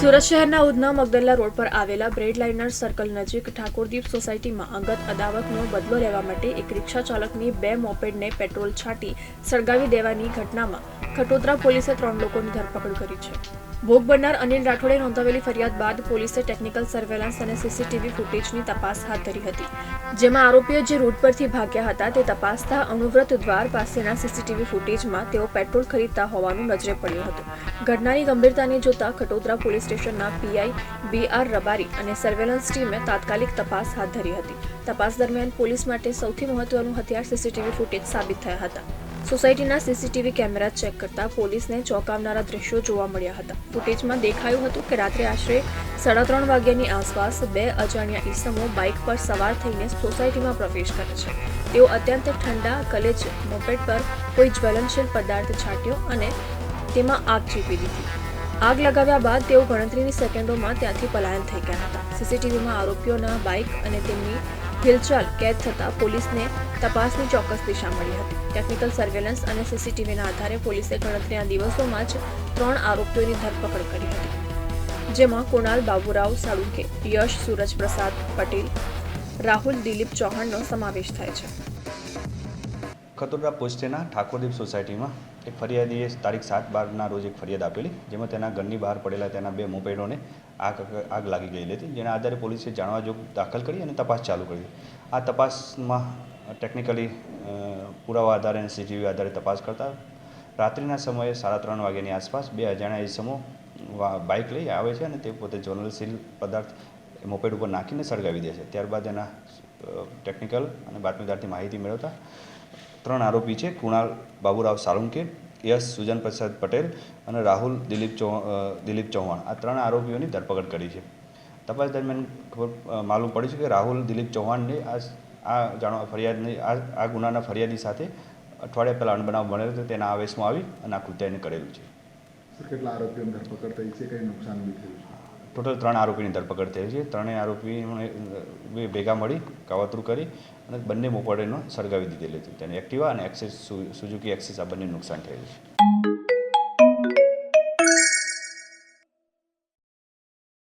સુરત શહેરના ઉધના મગદલ્લા રોડ પર આવેલા બ્રેડ લાઇનર સર્કલ નજીક ઠાકોરદીપ સોસાયટીમાં અંગત અદાવતનો બદલો લેવા માટે એક રિક્ષા ચાલકની બે મોપેડને પેટ્રોલ છાંટી સળગાવી દેવાની ઘટનામાં ખટોદરા પોલીસે ત્રણ લોકોની ધરપકડ કરી છે. ભોગ બનનાર અનિલ રાઠોડે નોંધાવેલી ફરિયાદ બાદ પોલીસે ટેકનિકલ સર્વેલન્સ અને સીસીટીવી ફૂટેજની તપાસ હાથ ધરી હતી. જેમાં આરોપીઓ જે રૂટ પરથી ભાગ્યા હતા તે તપાસતા અણુવ્રત દ્વાર પાસેના સીસીટીવી ફૂટેજમાં તેઓ પેટ્રોલ ખરીદતા હોવાનું નજરે પડ્યું હતું. ઘટનાની ગંભીરતાને જોતા ખટોદરા પોલીસ સ્ટેશનના પીઆઈ બી આર રબારી અને સર્વેલન્સ ટીમે તાત્કાલિક તપાસ હાથ ધરી હતી. તપાસ દરમિયાન પોલીસ માટે સૌથી મહત્વનું હથિયાર સીસીટીવી ફૂટેજ સાબિત થયા હતા. સોસાયટીના સીસીટીવી કેમેરા ચેક કરતા પોલીસને ચોંકાવનારા દ્રશ્યો જોવા મળ્યા હતા. ફૂટેજમાં દેખાયું હતું કે રાત્રે આશરે સાડા ત્રણ વાગ્યાની આસપાસ બે અજાણ્યા ઈસમો બાઇક પર સવાર થઈને સોસાયટીમાં પ્રવેશ કરે છે. તેઓ અત્યંત ઠંડા કલેજ મોપેટ પર કોઈ જ્વલનશીલ પદાર્થ છાંટ્યો અને તેમાં આગ ચીપી દીધી આગ લગાવ્યા બાદ તેઓ ગણતરીની સેકન્ડોમાં ત્યાંથી પલાયન થઈ ગયા હતા. સીસીટીવીમાં આરોપીઓના બાઇક અને તેમની હિલચાલ કેદ થતાં પોલીસને તપાસની ચોક્કસ દિશા મળી હતી. ટેકનિકલ સર્વેલન્સ અને સીસીટીવીના આધારે પોલીસે ગણતરીના દિવસોમાં જ ત્રણ આરોપીઓની ધરપકડ કરી હતી. જેમાં કુણાલ બાબુરાવ સાળુંકે યશ સૂરજ પ્રસાદ પટેલ, રાહુલ દિલીપ ચૌહાણનો સમાવેશ થાય છે. ખતોદરા પોસ્ટેના ઠાકોરદીપ સોસાયટીમાં એક ફરિયાદીએ તારીખ સાત બારના રોજ એક ફરિયાદ આપેલી, જેમાં તેના ઘરની બહાર પડેલા તેના બે મોપેડોને આગ આગ લાગી ગયેલી હતી, જેના આધારે પોલીસે જાણવા જોગ દાખલ કરી અને તપાસ ચાલુ કરી. આ તપાસમાં ટેકનિકલી પુરાવા આધારે અને સીસીટીવી આધારે તપાસ કરતા રાત્રિના સમયે સાડા ત્રણ વાગ્યાની આસપાસ બે અજાણ્યા ઇસમો બાઇક લઈ આવે છે અને તે પોતે જ્વલનશીલ પદાર્થ મોપેડ ઉપર નાખીને સળગાવી દે છે. ત્યારબાદ એના ટેકનિકલ અને બાતમીદારથી માહિતી મેળવતા ત્રણ આરોપી છે, કુણાલ બાબુરાવ સાળુંકે, યશ સુજન પ્રસાદ પટેલ અને રાહુલ દિલીપ દિલીપ ચૌહાણ. આ ત્રણ આરોપીઓની ધરપકડ કરી છે. તપાસ દરમિયાન ખબર માલુમ પડી છે કે રાહુલ દિલીપ ચૌહાણને આ આ જાણવા ફરિયાદની, આ આ ગુનાના ફરિયાદી સાથે અઠવાડિયા પહેલાં અણબનાવ બનેલો હતો તેના આવેશમાં આવી અને આ કૃત્યને કરેલું છે. કેટલા આરોપીઓની ધરપકડ થઈ છે? કંઈ નુકસાન બી થયું ટોટલ ત્રણ આરોપીની ધરપકડ થઈ છે. ત્રણેય આરોપીને ભેગા મળી કાવતરું કરી અને બંને મોપડેનો સળગાવી દીધેલી હતી. તેને એક્ટિવા અને એક્સિસ સુઝુકી એક્સિસ આ બંને નુકસાન થયેલું છે.